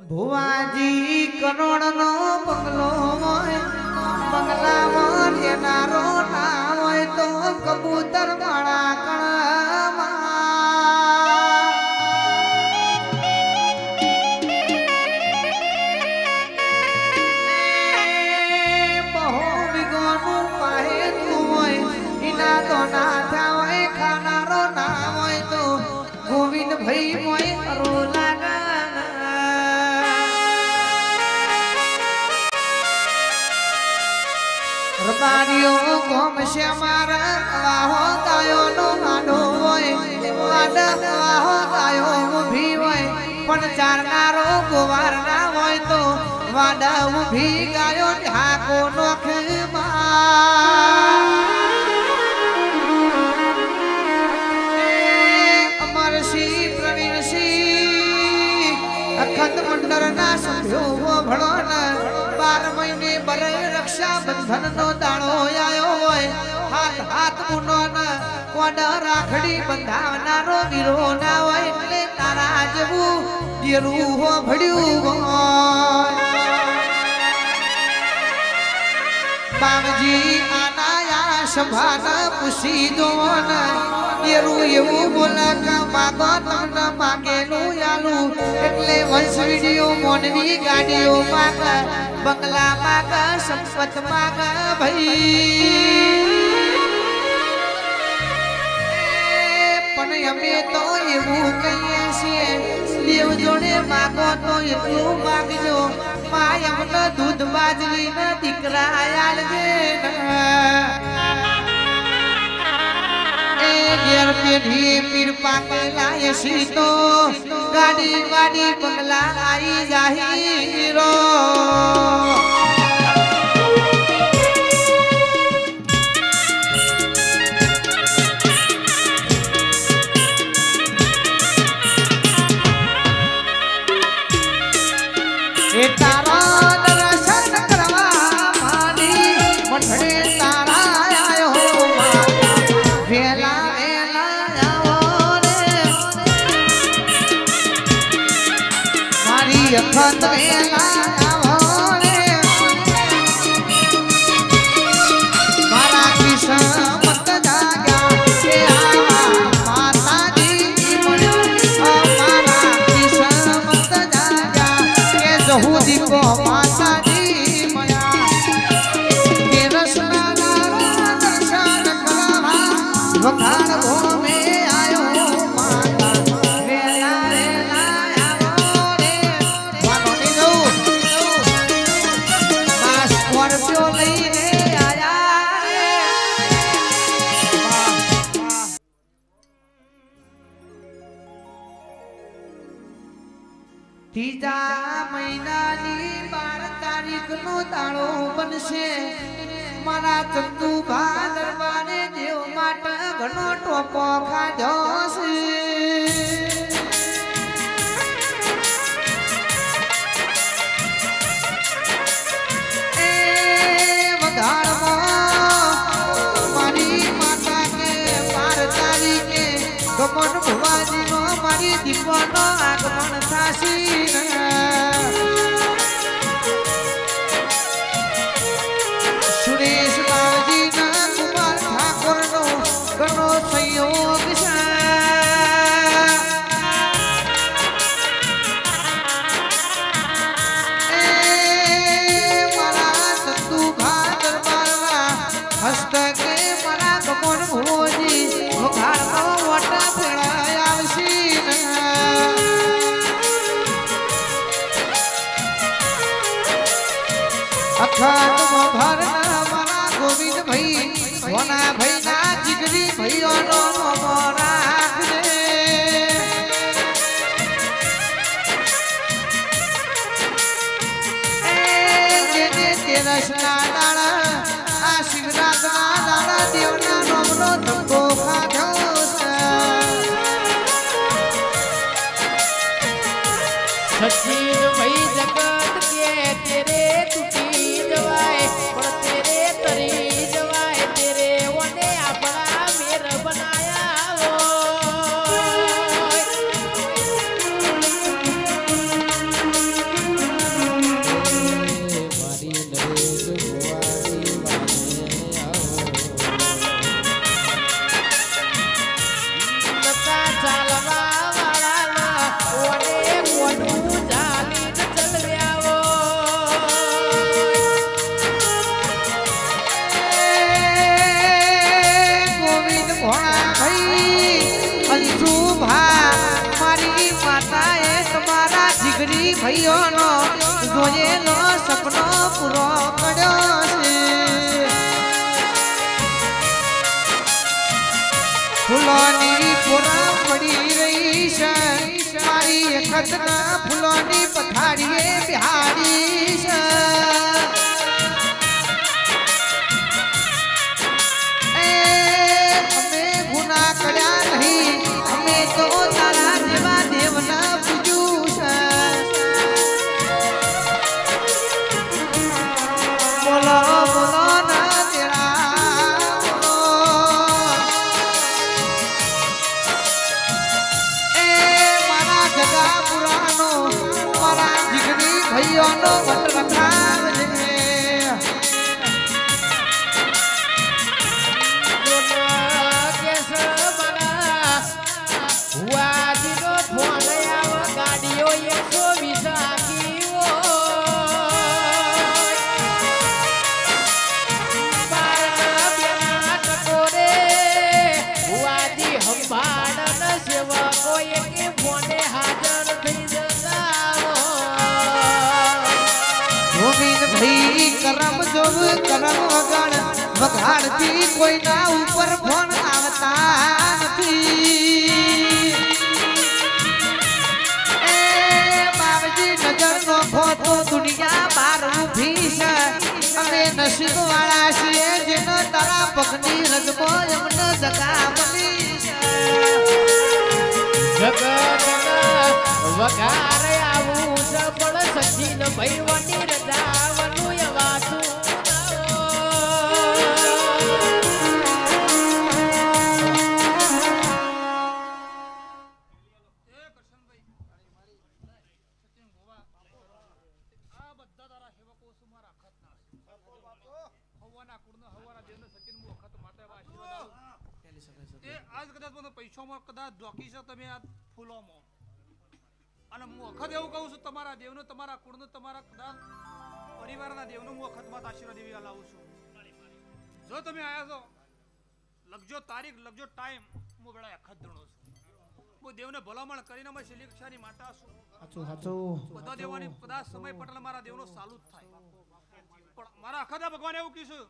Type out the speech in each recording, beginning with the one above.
ભુવાજી કરોડ નો રબારીઓ ગોમ છે મારા. વાહો ગાયો નો માડો હોય માડા વાહો ગાયો ઊભી હોય. પણ ચારનારો ગોવાર ના હોય તો વાડા ઊભી ગાયો ઢાકો નોખમાં અમરસિંહ પ્રવીણસિંહ, અખંડ મંડળના સભ્યો ભણો. ને રક્ષાબંધન નો દાણો આયો હોય, હાથ હાથ મુનો કોડ રાખડી બંધાવનારો વીરો ના હોય, એટલે તારા જેવું જેરું હો ભડ્યું હોય. બામજી આનાયા સભાના પૂછી દો ને એરું એવું બોલે કે માગો તમને માગેલું આલું એટલે વંશ વીડિયો મોનવી ગાડીઓ માગ, બંગલા માગ, સંપત માગ ભાઈ. પણ અમે તો એવું કહીએ છીએ, દેવ જોડે માગો તો એટલું માગજો. માય અમને દૂધ બાજરી ને દીકરા આલજે એ પેઢી પીર પાકેલા એસી તો ગાડી વાડી બંગલા આઈ જાહીરો ત્રીજા મહિનાની બાર તારીખ નો બનશે મારા ચંદુભા દરબારે દેવ ઘણો ટોપો ખાધો છે. ગમન ભવાજીનો મારી દીપોનો આગમન થાશી. ને. અખંડ ભરના મારા ગોવિંદ ભાઈ સોના ભાઈ ના જીગરી ભાઈઓનો મોમો રાખજે ભાઈઓનો જોયેલો સપનો પૂરો કર્યો છે. ફૂલોની પૂરા પડી રહી છે. મારી ખતના ફૂલોની પથારીએ બિહારી જોવ ગણ વઘાડતી કોઈના ઉપર ફોન આવતા નથી. એ બાવજી નજર નો ખોતો દુનિયા છે. અમે નસીબ વાળા છીએ જેનો તારા મને પૈસામાં કદાચ ધોકી છો તમે આ ફૂલોમાં? અને હું વખત એવું કહું છું તમારા દેવનો તમારા કુળનો તમારા કદાચ પરિવારના દેવનો હું અખતમાં આશીર્વાદ એવી લાવું છું. જો તમે આવ્યા છો લખજો તારીખ લખજો ટાઈમ હું વેળા અખત ધણો છું. હું દેવને ભલામણ કરીને અમે શિલિક્ષાની માતા છું. હાચું હાચું બધા દેવાની કદાચ સમય પટેલ મારા દેવનો ચાલુ જ થાય. પણ મારા અખાદા ભગવાન એવું કીધું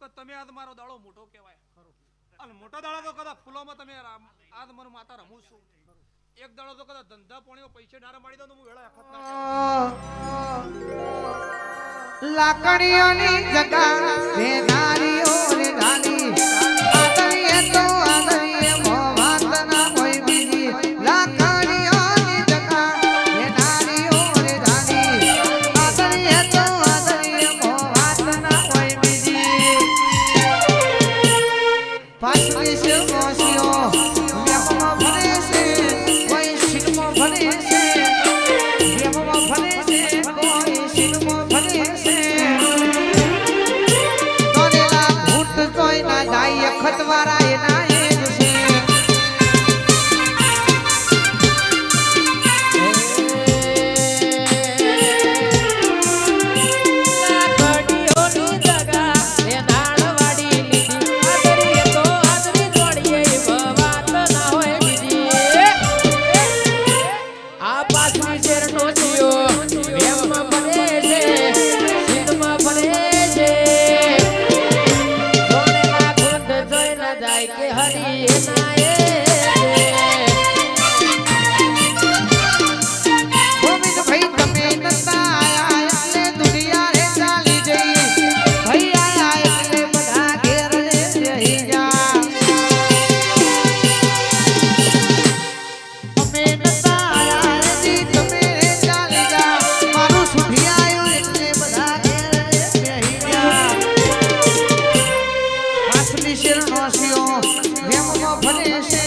કે તમે આજ મારો દાડો મોટો કહેવાય. અને મોટા દાડા તો કદાચ ફૂલોમાં તમે આજ મને માતા રમું છું. એક દાડો તો કદાચ ધંધા પાણી પૈસે ડારા મારી દો તો હું વેળા અખત લાકડીઓની જગા beijão. Vamos